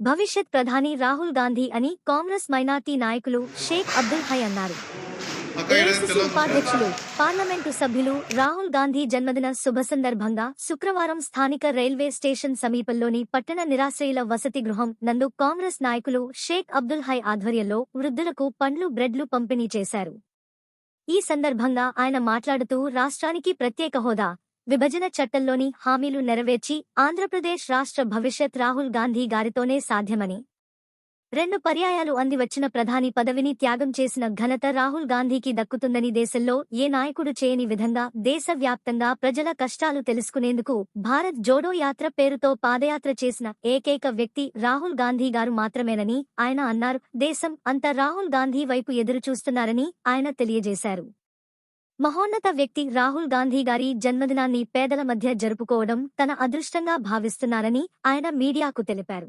భవిష్యత్ ప్రధాని రాహుల్ గాంధీ అని కాంగ్రెస్ మైనార్టీ నాయకులు షేక్ అబ్దుల్ హై అన్నారు. ఏఐసిసి ఉపాధ్యక్షులు పార్లమెంటు సభ్యులు రాహుల్ గాంధీ జన్మదిన శుభ సందర్భంగా శుక్రవారం స్థానిక రైల్వే స్టేషన్ సమీపంలోని పట్టణ నిరాశ్రయుల వసతి గృహం నందు కాంగ్రెస్ నాయకులు షేక్ అబ్దుల్ హై ఆధ్వర్యంలో వృద్ధులకు పండ్లు బ్రెడ్లు పంపిణీ చేశారు. ఈ సందర్భంగా ఆయన మాట్లాడుతూ రాష్ట్రానికి ప్రత్యేక హోదా విభజన చట్టంలోని హామీలు నెరవేర్చి ఆంధ్రప్రదేశ్ రాష్ట్ర భవిష్యత్ రాహుల్ గాంధీ గారితోనే సాధ్యమని. రెండు పర్యాయాలు అందివచ్చిన ప్రధాని పదవిని త్యాగం చేసిన ఘనత రాహుల్ గాంధీకి దక్కుతుందని దేశంలో ఏ నాయకుడు చేయని విధంగా దేశవ్యాప్తంగా ప్రజల కష్టాలు తెలుసుకునేందుకు భారత్ జోడో యాత్ర పేరుతో పాదయాత్ర చేసిన ఏకైక వ్యక్తి రాహుల్ గాంధీ గారు మాత్రమేనని ఆయన అన్నారు. దేశం అంతా రాహుల్ గాంధీ వైపు ఎదురుచూస్తున్నారని ఆయన తెలియజేశారు. మహోన్నత వ్యక్తి రాహుల్ గాంధీ గారి జన్మదినాన్ని పేదల మధ్య జరుపుకోవడం తన అదృష్టంగా భావిస్తున్నారని ఆయన మీడియాకు తెలిపారు.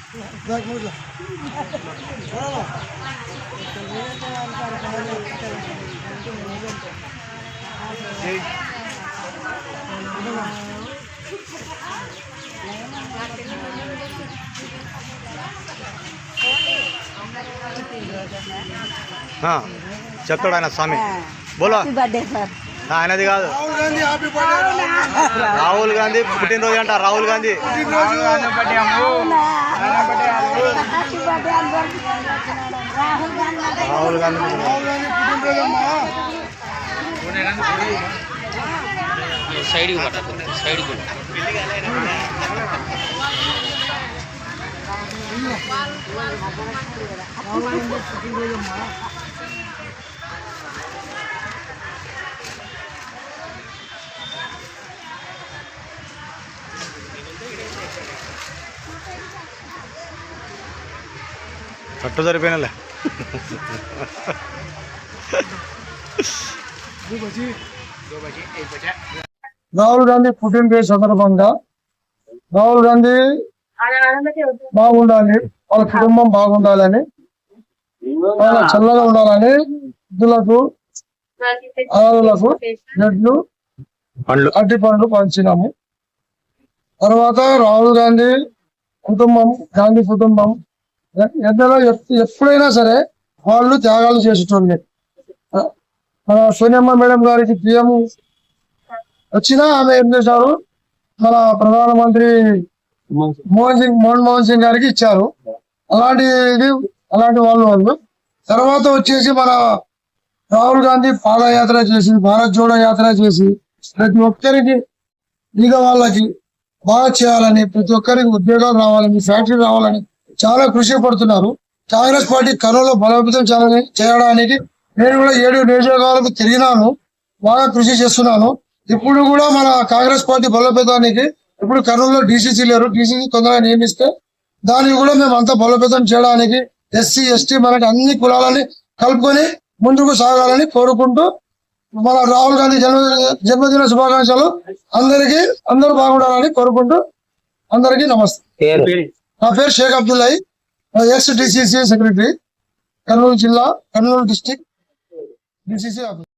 हाँ चतड़ा ना सामने बोलो बर्थडे सर ఆయనది కాదు. రాహుల్ గాంధీ పుట్టినరోజు అంట రాహుల్ గాంధీ. రాహుల్ గాంధీ రాహుల్ గాంధీ సైడ్కి పట్టు కట్టు సరిపోయినలే. రాహుల్ గాంధీ పుట్టినరోజు సందర్భంగా రాహుల్ గాంధీ బాగుండాలి వాళ్ళ కుటుంబం బాగుండాలని వాళ్ళ చల్లగా ఉండాలని వృద్ధులకు ఆడలకు జడ్లు పండ్లు. అట్టి పండ్లు పంచినాము. తర్వాత రాహుల్ గాంధీ కుటుంబం గాంధీ కుటుంబం ఎ- ఎన్నడో ఎప్- ఎప్పుడైనా సరే వాళ్ళు త్యాగాలు చేసేటోళ్ళే. మన సోనియమ్మ మేడం గారికి పిఎం వచ్చినా ఆమె ఏం చేశారు? మన ప్రధానమంత్రి మోహన్ సింగ్. మన్మోహన్ సింగ్ గారికి ఇచ్చారు. అలాంటిది అలాంటి వాళ్ళు వాళ్ళు. తర్వాత వచ్చేసి మన రాహుల్ గాంధీ పాదయాత్ర చేసి భారత్ జోడో యాత్ర చేసి ప్రతి ఒక్కరికి ఇక వాళ్ళకి బాగా చేయాలని ప్రతి ఒక్కరికి ఉద్యోగాలు రావాలని ఫ్యాక్టరీ రావాలని చాలా కృషి పడుతున్నారు. కాంగ్రెస్ పార్టీ కరోనా బలోపేతం చాలా చేయడానికి నేను కూడా ఏడు నియోజకవర్గాలకు తిరిగినాను. బాగా కృషి చేస్తున్నాను. ఇప్పుడు కూడా మన కాంగ్రెస్ పార్టీ బలోపేతానికి ఇప్పుడు కర్నూలులో డీసీసీ లేరు. డీసీసీ తొందరగా నియమిస్తే దానికి కూడా మేము అంతా బలోపేతం చేయడానికి ఎస్సీ ఎస్టీ మనకి అన్ని కులాలని కలుపుకొని ముందుకు సాగాలని కోరుకుంటూ మన రాహుల్ గాంధీ జన్మదిన జన్మదిన శుభాకాంక్షలు అందరికీ అందరూ బాగుండాలని కోరుకుంటూ అందరికీ నమస్తే. నా పేరు షేక్ అబ్దుల్లాయి. ఎస్ డిసిసి సెక్రటరీ కర్నూలు జిల్లా కర్నూలు డిస్టిక్ డిసిసి ఆఫీస్